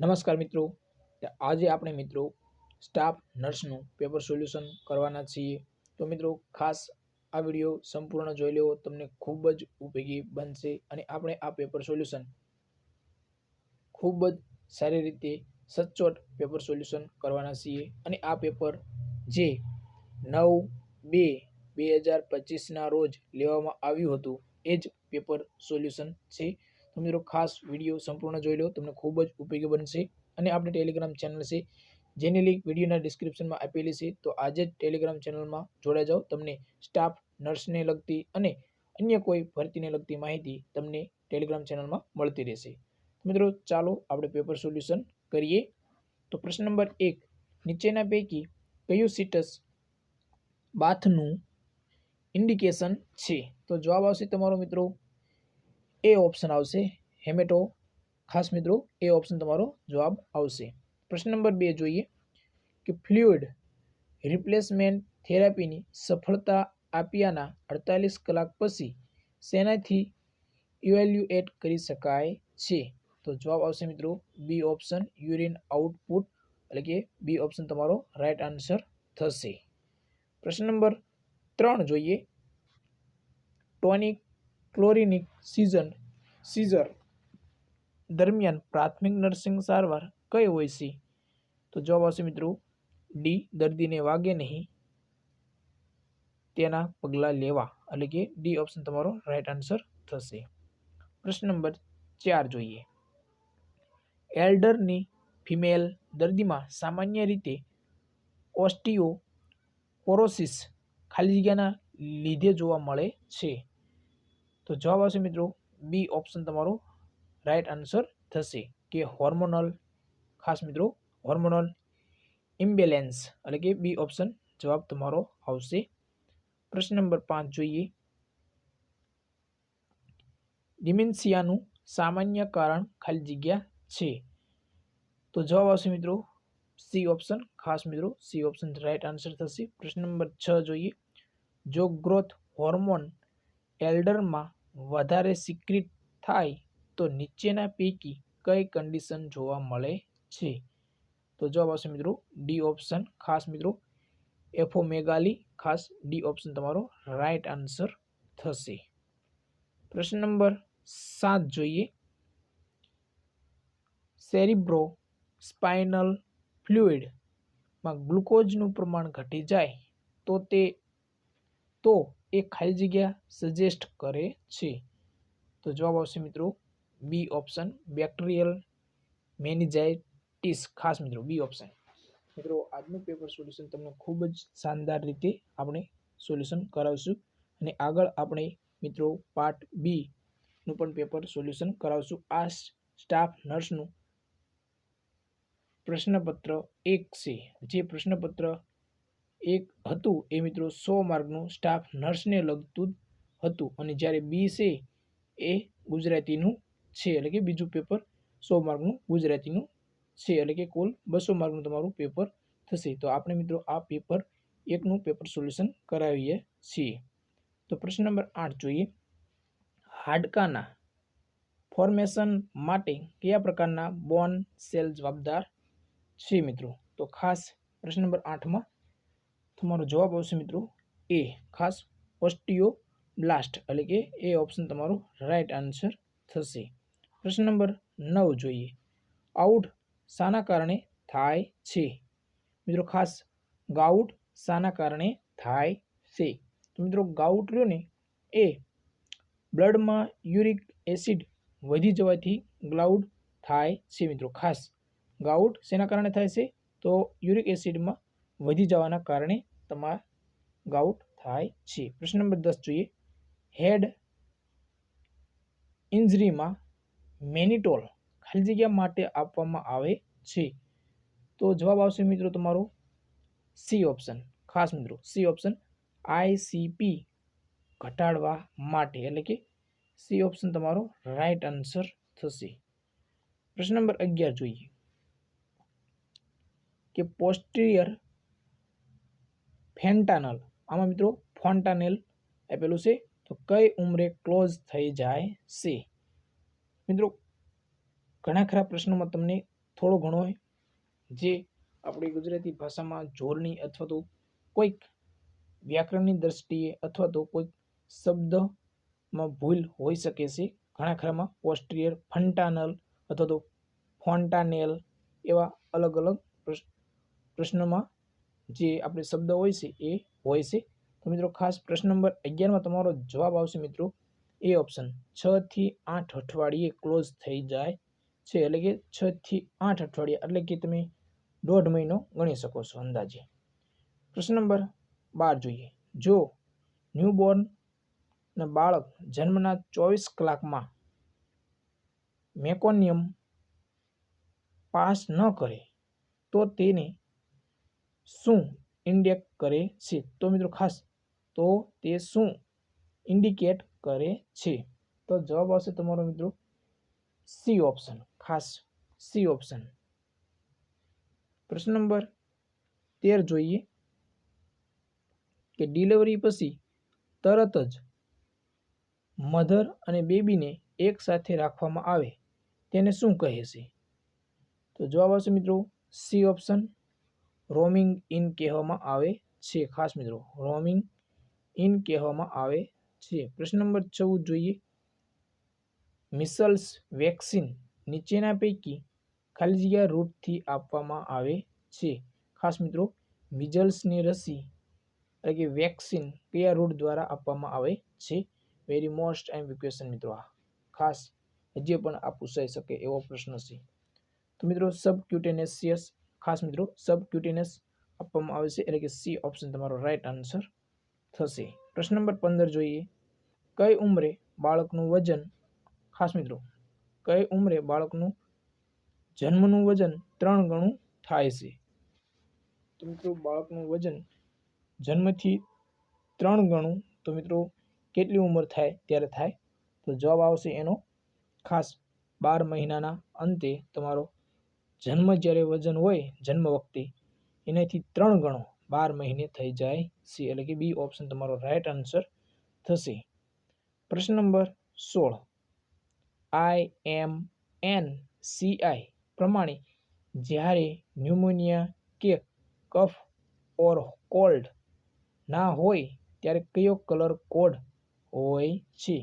નમસ્કાર મિત્રો. આજે આપણે મિત્રો સ્ટાફ નર્સનું પેપર સોલ્યુશન કરવાના છીએ. તો મિત્રો ખાસ આ વીડિયો સંપૂર્ણ જોઈ લેવો તમને ખૂબ જ ઉપયોગી બનશે અને આપણે આ પેપર સોલ્યુશન ખૂબ જ સારી રીતે સચોટ પેપર સોલ્યુશન કરવાના છીએ. અને આ પેપર જે નવ બે બે હજાર પચીસના રોજ લેવામાં આવ્યું હતું, એ જ પેપર સોલ્યુશન છે. તો મિત્રો ખાસ વીડિયો સંપૂર્ણ જોઈ લો, તમને ખૂબ જ ઉપયોગી બનશે. અને આપણી ટેલિગ્રામ ચેનલ છે, જેની લિંક વિડીયોના ડિસ્ક્રિપ્શનમાં આપેલી છે, તો આજે જ ટેલિગ્રામ ચેનલમાં જોડાઈ જાઓ. તમને સ્ટાફ નર્સને લગતી અને અન્ય કોઈ ભરતીને લગતી માહિતી તમને ટેલિગ્રામ ચેનલમાં મળતી રહેશે. મિત્રો ચાલો આપણે પેપર સોલ્યુશન કરીએ. તો પ્રશ્ન નંબર એક, નીચેના પૈકી કયું સિટસ બાથનું ઇન્ડિકેશન છે? તો જવાબ આવશે તમારો મિત્રો એ ઓપ્શન આવશે. હેમેટો, ખાસ મિત્રો, એ ઓપ્શન તમારો જવાબ આવશે. પ્રશ્ન નંબર બે જોઈએ કે ફ્લુઇડ રિપ્લેસમેન્ટ થેરાપીની સફળતા આપ્યાના અડતાલીસ કલાક પછી શેનાથી ઇવેલ્યુએટ કરી શકાય છે? તો જવાબ આવશે મિત્રો બી ઓપ્શન યુરિન આઉટપુટ એટલે કે બી ઓપ્શન તમારો રાઈટ આન્સર થશે. પ્રશ્ન નંબર ત્રણ જોઈએ. ટોનિક ક્લોરિનિક સિઝન સીઝર દરમિયાન પ્રાથમિક નર્સિંગ સારવાર કઈ હોય છે? તો જવાબ આવશે મિત્રો ડી દર્દીને વાગે નહીં. તેના પગલાં લેવા. એટલે કે ડી ઓપ્શન તમારો રાઈટ આન્સર થશે. પ્રશ્ન નંબર ચાર જોઈએ. એલ્ડરની ફિમેલ દર્દીમાં સામાન્ય રીતે ઓસ્ટિયો પોરોસિસ ખાલી જગ્યાના લીધે જોવા મળે છે. તો જવાબ આવશે મિત્રો બી ઓપ્શન તમારો રાઈટ આન્સર થશે. કે હોર્મોનલ, ખાસ મિત્રો, હોર્મોનલ ઇમ્બેલેન્સ એટલે કે બી ઓપ્શન જવાબ તમારો આવશે. પ્રશ્ન નંબર પાંચ જોઈએ. ડિમેન્સિયાનું સામાન્ય કારણ ખાલી જગ્યા છે. તો જવાબ આવશે મિત્રો સી ઓપ્શન. ખાસ મિત્રો, સી ઓપ્શન રાઈટ આન્સર થશે. પ્રશ્ન નંબર છ જોઈએ. જો ગ્રોથ હોર્મોન એલ્ડરમાં વધારે સિક્રિટ થાય તો નીચેના પૈકી કઈ કન્ડિશન જોવા મળે છે? તો જવાબ આવશે મિત્રો ડી ઓપ્શન ખાસ મિત્રો એફોમેગાલી ખાસ ડી ઓપ્શન તમારો રાઈટ આન્સર થશે. પ્રશ્ન નંબર સાત જોઈએ. સેરિબ્રો સ્પાઇનલ ફ્લુઇડમાં ગ્લુકોઝનું પ્રમાણ ઘટી જાય તો તે, તો એ ખાલી જગ્યા સજેસ્ટ કરે છે. તો જવાબ આવશે મિત્રો બી ઓપ્શન બેક્ટેરિયલ મેનિજાઇટિસ ખાસ મિત્રો બી ઓપ્શન મિત્રો, આજનું પેપર સોલ્યુશન તમને ખૂબ જ શાનદાર રીતે આપણે સોલ્યુશન કરાવશું. અને આગળ આપણે મિત્રો પાર્ટ બીનું પણ પેપર સોલ્યુશન કરાવશું. આ સ્ટાફ નર્સનું પ્રશ્નપત્ર એક છે. જે પ્રશ્નપત્ર એક હતું. એ મિત્રો સો માર્કનું સ્ટાફ નર્સને લગતું હતું અને જ્યારે બી છે એ ગુજરાતીનું છે, એટલે કે બીજું પેપર સો માર્કનું ગુજરાતીનું છે, એટલે કે કુલ બસો માર્કનું તમારું પેપર થશે. તો આપણે મિત્રો આ પેપર એકનું પેપર સોલ્યુશન કરાવીએ છીએ. તો પ્રશ્ન નંબર આઠ જોઈએ. હાડકાના ફોર્મેશન માટે કયા પ્રકારના બોન સેલ જવાબદાર છે મિત્રો? તો ખાસ પ્રશ્ન નંબર આઠમાં તમારો જવાબ આવશે મિત્રો એ, ખાસ ઓસ્ટિયો બ્લાસ્ટ એટલે કે એ ઓપ્શન તમારું રાઈટ આન્સર થશે. પ્રશ્ન નંબર નવ જોઈએ. આઉટ શાના કારણે થાય છે? મિત્રો ખાસ ગાઉટ શાના કારણે થાય છે. તો મિત્રો ગાઉટ રહ્યો ને, એ બ્લડમાં યુરિક એસિડ વધી જવાથી ગ્લાઉડ થાય છે મિત્રો. ખાસ ગાઉટ શેના કારણે થાય છે? તો યુરિક એસિડમાં વધી જવાના કારણે તમારા ગાઉટ થાય છે. પ્રશ્ન નંબર દસ જોઈએ. હેડ ઇન્જરીમાં મેનિટોલ ખાલી જગ્યા માટે આપવામાં આવે છે. તો જવાબ આવશે મિત્રો તમારો સી ઓપ્શન. ખાસ મિત્રો, સી ઓપ્શન આઈસીપી ઘટાડવા માટે. એટલે કે સી ઓપ્શન તમારો રાઈટ આન્સર થશે. પ્રશ્ન નંબર અગિયાર જોઈએ. કે પોસ્ટિરિયર ફેન્ટાનલ. આમાં મિત્રો ફોન્ટાનેલ આપેલું છે. તો કઈ ઉંમરે ક્લોઝ થઈ જાય છે? મિત્રો, ઘણા ખરા પ્રશ્નોમાં તમને થોડો ઘણો જે આપણી ગુજરાતી ભાષામાં જોરણી અથવા તો કોઈક વ્યાકરણની દ્રષ્ટિએ અથવા તો કોઈક શબ્દમાં ભૂલ હોઈ શકે છે. ઘણા ખરામાં પોસ્ટિયર ફંટાનલ અથવા તો ફોન્ટાનેલ એવા અલગ અલગ પ્રશ્નમાં જે આપણે શબ્દ હોય છે, એ હોય છે. તો મિત્રો, ખાસ પ્રશ્ન નંબર અગિયારમાં તમારો જવાબ આવશે મિત્રો, એ ઓપ્શન છ થી આઠ અઠવાડિયે ક્લોઝ થઈ જાય છે, એટલે કે છ થી આઠ અઠવાડિયા, એટલે કે તમે દોઢ મહિનો ગણી શકો છો અંદાજે. પ્રશ્ન નંબર બાર જોઈએ. જો ન્યૂબોર્ન બાળક જન્મના ચોવીસ કલાકમાં મેકોનિયમ પાસ ન કરે, તો તેને શું ઇન્ડેક કરે છે? તો મિત્રો ખાસ, તો તે શું ઇન્ડિકેટ કરે છે? તો જવાબ આવશે તમારો મિત્રો સી ઓપ્શન, ખાસ સી ઓપ્શન. પ્રશ્ન નંબર તેર જોઈએ કે ડિલિવરી પછી તરત જ મધર અને બેબીને એક સાથે રાખવામાં આવે, તેને શું કહે છે? તો જવાબ આવશે મિત્રો સી ઓપ્શન. રોમિંગ ઇન કહેવામાં આવે છે. ખાસ મિત્રો, રોમિંગ ઇન કહેવામાં આવે છે. પ્રશ્ન નંબર ચૌદ જોઈએ. મિસલ્સ વેક્સિન નીચેના પૈકી ખાલી જગ્યા રૂટથી આપવામાં આવે છે. ખાસ મિત્રો મિઝલ્સની રસી એટલે કે વેક્સિન કયા રૂટ દ્વારા આપવામાં આવે છે? વેરી મોસ્ટ એમ ક્વેશ્ચન મિત્રો આ. ખાસ હજી પણ આ પૂછાઈ શકે એવો પ્રશ્ન છે. તો મિત્રો સબ ક્યુટેનેસિયસ ખાસ મિત્રો સબક્યુટિનેસ આપવામાં આવે છે, એટલે કે સી ઓપ્શન તમારો રાઈટ આન્સર થશે. પ્રશ્ન નંબર પંદર જોઈએ. કઈ ઉંમરે બાળકનું વજન, ખાસ મિત્રો, કઈ ઉંમરે બાળકનું જન્મનું વજન ત્રણ ગણું થાય છે? તો મિત્રો, બાળકનું વજન જન્મથી ત્રણ ગણું, તો મિત્રો, કેટલી ઉંમર થાય, ત્યારે થાય? તો જવાબ આવશે એનો ખાસ બાર મહિનાના અંતે તમારો જન્મ જ્યારે વજન હોય, જન્મ વખતે, એનાથી ત્રણ ગણો બાર મહિને થઈ જાય સી. એટલે કે બી ઓપ્શન તમારો રાઈટ આન્સર થશે. પ્રશ્ન નંબર સોળ. આઈ એમ એન સી આઈ પ્રમાણે જ્યારે ન્યુમોનિયા કે કફ ઓર કોલ્ડ ના હોય, ત્યારે કયો કલર કોડ હોય છે?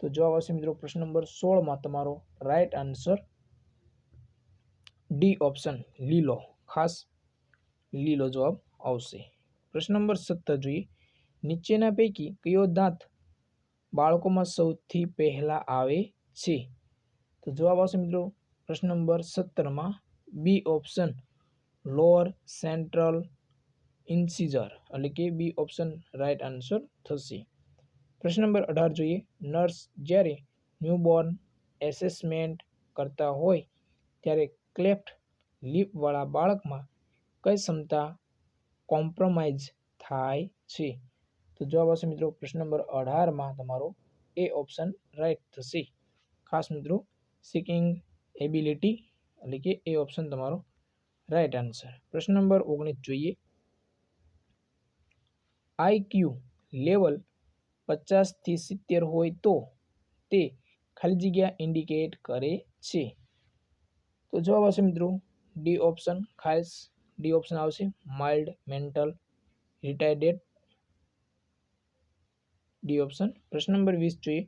તો જવાબ આવશે મિત્રો પ્રશ્ન નંબર સોળમાં તમારો રાઈટ આન્સર ડી ઓપ્શન લીલો, ખાસ લીલો જવાબ આવશે. પ્રશ્ન નંબર સત્તર જોઈએ. નીચેના પૈકી કયો દાંત બાળકોમાં સૌથી પહેલાં આવે છે? તો જવાબ આવશે મિત્રો પ્રશ્ન નંબર સત્તરમાં B option lower central incisor, એટલે કે બી ઓપ્શન રાઈટ આન્સર થશે. પ્રશ્ન નંબર અઢાર જોઈએ. નર્સ જ્યારે ન્યૂબોર્ન એસેસમેન્ટ કરતા હોય, ત્યારે ક્લેફ્ટ લીપવાળા બાળકમાં કઈ ક્ષમતા કોમ્પ્રોમાઇઝ થાય છે? તો જવાબ આવશે મિત્રો પ્રશ્ન નંબર અઢારમાં તમારો એ ઓપ્શન રાઈટ થશે. ખાસ મિત્રો સિકિંગ એબિલિટી એટલે કે એ ઓપ્શન તમારો રાઈટ આન્સર પ્રશ્ન નંબર ઓગણીસ જોઈએ. આઈક્યુ લેવલ પચાસથી સિત્તેર હોય તો તે ખાલી જગ્યા ઇન્ડિકેટ કરે છે. તો જવાબ આવશે મિત્રો ડી ઓપ્શન ખાસ ડી ઓપ્શન આવશે mild mental retarded. D option પ્રશ્ન નંબર વીસ જોઈએ.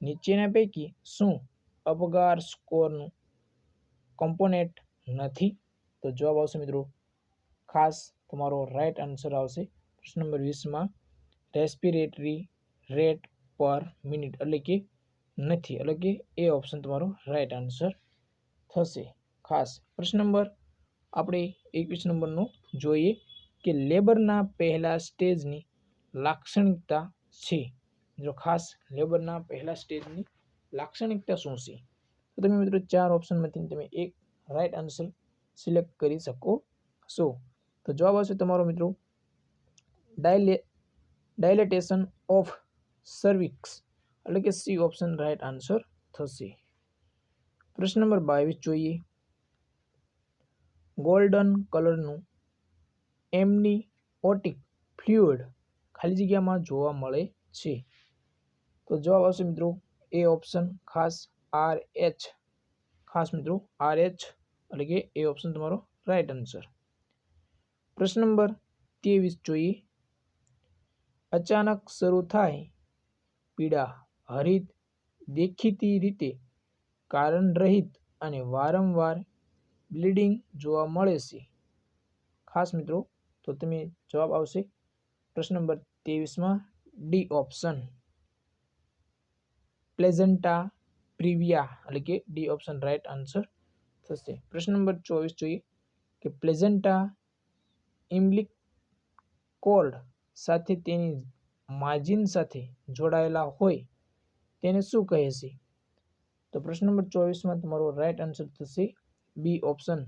નીચેના પૈકી શું અપગાર સ્કોરનું કમ્પોનેન્ટ નથી? તો જવાબ આવશે મિત્રો ખાસ તમારો રાઈટ આન્સર આવશે પ્રશ્ન નંબર વીસમાં રેસ્પિરેટરી રેટ પર મિનિટ એટલે કે નથી એટલે કે એ ઓપ્શન તમારો રાઈટ આન્સર થશે. ખાસ પ્રશ્ન નંબર આપણે એકવીસ નંબરનો જોઈએ કે લેબરના પહેલા સ્ટેજની લાક્ષણિકતા છે. જો ખાસ લેબરના પહેલા સ્ટેજની લાક્ષણિકતા શું છે? તો તમે મિત્રો ચાર ઓપ્શનમાંથી તમે એક રાઈટ આન્સર સિલેક્ટ કરી શકો છો. તો જવાબ આવશે તમારો મિત્રો ડાયલે, ડાયલેટેશન ઓફ સર્વિક્સ એટલે કે સી ઓપ્શન રાઈટ આન્સર થશે. પ્રશ્ન નંબર બાવીસ જોઈએ. ગોલ્ડન કલરનું એમની ઓટિક ફ્લુઇડ ખાલી જગ્યામાં જોવા મળે છે. તો જવાબ આવશે મિત્રો એ ઓપ્શન ખાસ આર એચ. ખાસ મિત્રો આર એચ એટલે કે એ ઓપ્શન તમારો રાઈટ આન્સર. પ્રશ્ન નંબર ત્રેવીસ જોઈએ. અચાનક શરૂ થાય પીડા હરિત દેખીતી રીતે કારણ રહિત અને વારંવાર બ્લીડિંગ જોવા મળે છે. ખાસ મિત્રો, તો તમે જવાબ આવશે પ્રશ્ન નંબર ત્રેવીસમાં ડી ઓપ્શન. પ્લેઝન્ટા પ્રિવિયા, એટલે કે ડી ઓપ્શન રાઈટ આન્સર થશે. પ્રશ્ન નંબર ચોવીસ જોઈએ કે પ્લેઝન્ટા ઇમ્બલિક કોર્ડ સાથે તેની માર્જિન સાથે જોડાયેલા હોય તેને શું કહે છે? તો પ્રશ્ન નંબર ચોવીસમાં તમારો રાઈટ આન્સર થશે બી ઓપ્શન.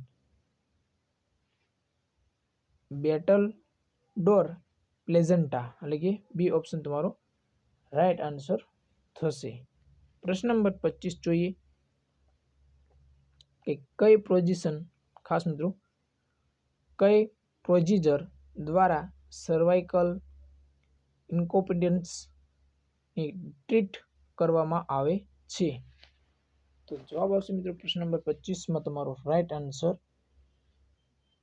બેટલ ડોર પ્લેઝન્ટા એટલે કે બી ઓપ્શન તમારો રાઈટ આન્સર થશે. પ્રશ્ન નંબર પચીસ જોઈએ કે કઈ પ્રોઝિશન ખાસ મિત્રો, કઈ પ્રોજીજર દ્વારા સર્વાઇકલ ઇન્કોપિડન્સની ટ્રીટ કરવામાં આવે છે? તો જવાબ આવશે મિત્રો પ્રશ્ન નંબર પચીસમાં તમારો right answer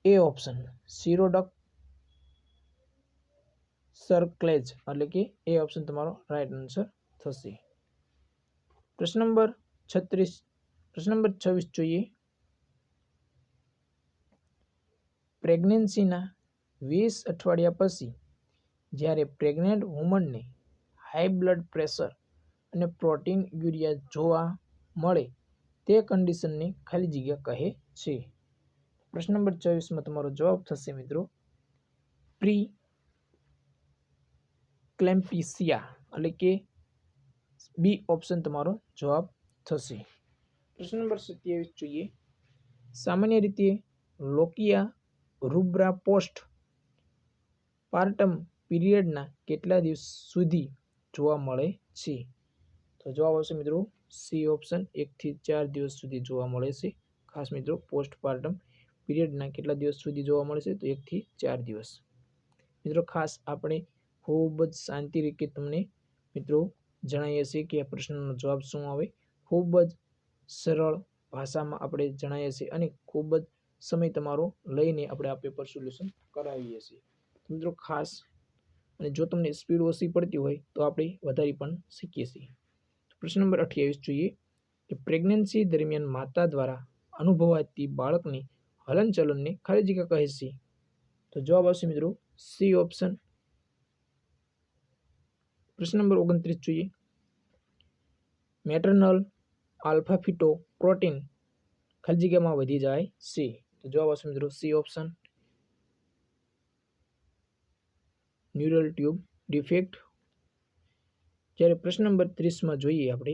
A option Shirodkar cerclage એટલે કે એ ઓપ્શન તમારો રાઈટ આન્સર થશે. પ્રશ્ન નંબર છત્રીસ, પ્રશ્ન નંબર છવ્વીસ જોઈએ. પ્રેગ્નન્સીના વીસ અઠવાડિયા પછી જ્યારે પ્રેગ્નેન્ટ વુમનને હાઈ બ્લડ પ્રેશર અને પ્રોટીન યુરિયા જોવા મળે તે કન્ડિશનને ખાલી જગ્યા કહે છે. પ્રશ્ન નંબર ચોવીસમાં તમારો જવાબ થશે મિત્રો. પ્રી ક્લેમ્પિસિયા એટલે કે બી ઓપ્શન તમારો જવાબ થશે. પ્રશ્ન નંબર સત્યાવીસ જોઈએ. સામાન્ય રીતે લોકિયા રૂબ્રા પોસ્ટ પાર્ટમ પીરિયડના કેટલા દિવસ સુધી જોવા મળે છે? તો જવાબ આવશે મિત્રો સી ઓપ્શન એકથી ચાર દિવસ સુધી જોવા મળે છે. ખાસ મિત્રો પોસ્ટપાર્ટમ પિરિયડના કેટલા દિવસ સુધી જોવા મળે છે? તો એકથી ચાર દિવસ. મિત્રો, ખાસ આપણે ખૂબ જ શાંતિ રીતે તમને મિત્રો જણાવીએ છીએ કે આ પ્રશ્નનો જવાબ શું આવે. ખૂબ જ સરળ ભાષામાં આપણે જણાવીએ છીએ અને ખૂબ જ સમય તમારો લઈને આપણે આ પેપર સોલ્યુશન કરાવીએ છીએ. મિત્રો, ખાસ અને જો તમને સ્પીડ ઓછી પડતી હોય તો આપણે વધારી પણ શીખીએ છીએ. પ્રશ્ન નંબર અઠ્યાવીસ જોઈએ કે પ્રેગ્નન્સી દરમિયાન માતા દ્વારા અનુભવાતી બાળકની હલનચલનને ખાલી જગ્યા કહે છે. તો જવાબ આવશે મિત્રો સી ઓપ્શન પ્રશ્ન નંબર ઓગણત્રીસ જોઈએ. મેટર્નલ આલ્ફા ફિટો પ્રોટીન ખાલી જગ્યામાં વધી જાય છે તો જવાબ આવશે મિત્રો C option neural tube defect જ્યારે પ્રશ્ન નંબર ત્રીસમાં જોઈએ આપણે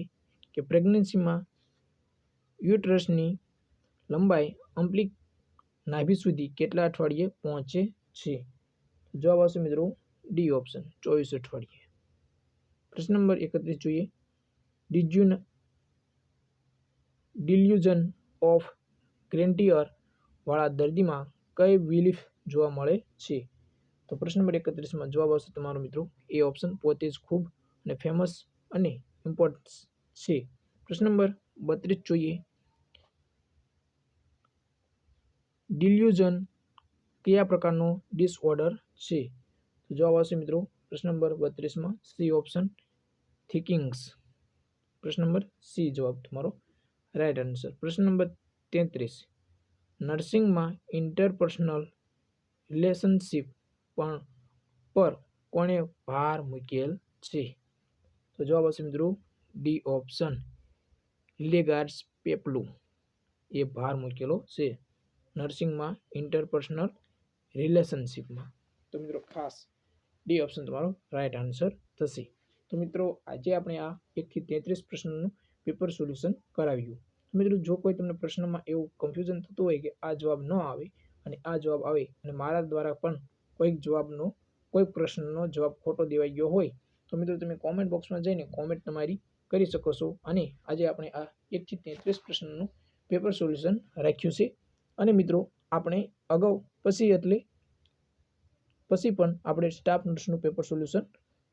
કે પ્રેગ્નન્સીમાં યુટ્રસની લંબાઈ અમ્પલિક નાભી સુધી કેટલા અઠવાડિયે પહોંચે છે? જવાબ આવશે મિત્રો ડી ઓપ્શન ચોવીસ અઠવાડિયે. પ્રશ્ન નંબર એકત્રીસ જોઈએ. ડિજ્યુન ડિલ્યુઝન ઓફ ગ્રેન્ટિયર વાળા દર્દીમાં કઈ બિલીફ જોવા મળે છે? તો પ્રશ્ન નંબર એકત્રીસમાં જવાબ આવશે તમારો મિત્રો એ ઓપ્શન પોતે જ ખૂબ અને ફેમસ અને ઇમ્પોર્ટન્ટ છે. પ્રશ્ન નંબર બત્રીસ જોઈએ. ડિલ્યુઝન કયા પ્રકારનો ડિસઓર્ડર છે? તો જવાબ આવશે મિત્રો પ્રશ્ન નંબર બત્રીસમાં સી ઓપ્શન થિકિંગ્સ પ્રશ્ન નંબર સી જવાબ તમારો રાઈટ આન્સર પ્રશ્ન નંબર તેત્રીસ. નર્સિંગમાં ઇન્ટરપર્સનલ રિલેશનશિપ પણ પર કોણે ભાર મૂકેલ છે? તો જવાબ આવશે મિત્રો ડી ઓપ્શન. લિલેગાર્ડ્સ પેપલું. એ ભાર મૂકેલો છે. નર્સિંગમાં, ઇન્ટરપર્સનલ રિલેશનશિપમાં. તો મિત્રો ખાસ ડી ઓપ્શન તમારો રાઇટ આન્સર થશે. તો મિત્રો આજે આપણે આ એકથી તેત્રીસ પ્રશ્નનું પેપર સોલ્યુશન કરાવ્યું. તો મિત્રો જો કોઈ તમને પ્રશ્નમાં એવું કન્ફ્યુઝન થતું હોય કે આ જવાબ ન આવે અને આ જવાબ આવે અને મારા દ્વારા પણ કોઈક જવાબનો કોઈ પ્રશ્નનો જવાબ ખોટો દેવાઈ ગયો હોય તો મિત્રો તમે કોમેન્ટ બોક્સમાં જઈને કોમેન્ટ તમારી કરી શકો છો. અને આજે આપણે આ એકથી તેત્રીસ પ્રશ્નનું પેપર સોલ્યુશન રાખ્યું છે. અને મિત્રો, આપણે અગાઉ પછી એટલે પછી પણ આપણે સ્ટાફ નર્સનું પેપર સોલ્યુશન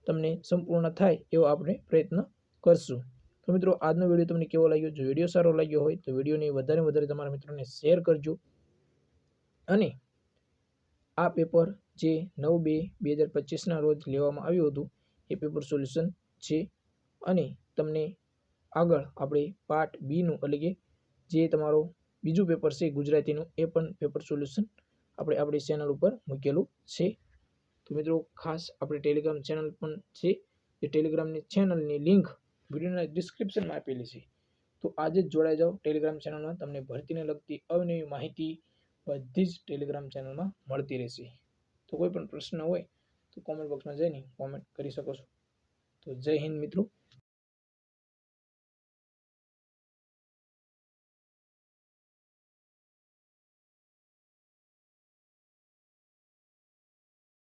તમને સંપૂર્ણ થાય એવો આપણે પ્રયત્ન કરશું. તો મિત્રો, આજનો વીડિયો તમને કેવો લાગ્યો? જો વીડિયો સારો લાગ્યો હોય તો વિડીયોને વધારે વધારે તમારા મિત્રોને શેર કરજો. અને આ પેપર જે નવ બે બે હજાર પચીસના રોજ લેવામાં આવ્યું હતું પેપર સોલ્યુશન છે. અને તમને આગળ આપણે પાર્ટ બીનું એટલે કે જે તમારો બીજું પેપર છે ગુજરાતીનું, એ પણ પેપર સોલ્યુશન આપણે આપણી ચેનલ ઉપર મૂકેલું છે. તો મિત્રો, ખાસ આપણે ટેલિગ્રામ ચેનલ પણ છે. એ ટેલિગ્રામની ચેનલની લિંક વિડીયોના ડિસ્ક્રિપ્શનમાં આપેલી છે. તો આજે જ જોડાઈ જાઓ ટેલિગ્રામ ચેનલમાં તમને ભરતીને લગતી અવનવી માહિતી બધી જ ટેલિગ્રામ ચેનલમાં મળતી રહેશે. તો કોઈ પણ પ્રશ્ન હોય તો કોમેન્ટ બોક્સમાં જઈને કોમેન્ટ કરી શકો છો. તો જય હિન્દ મિત્રો.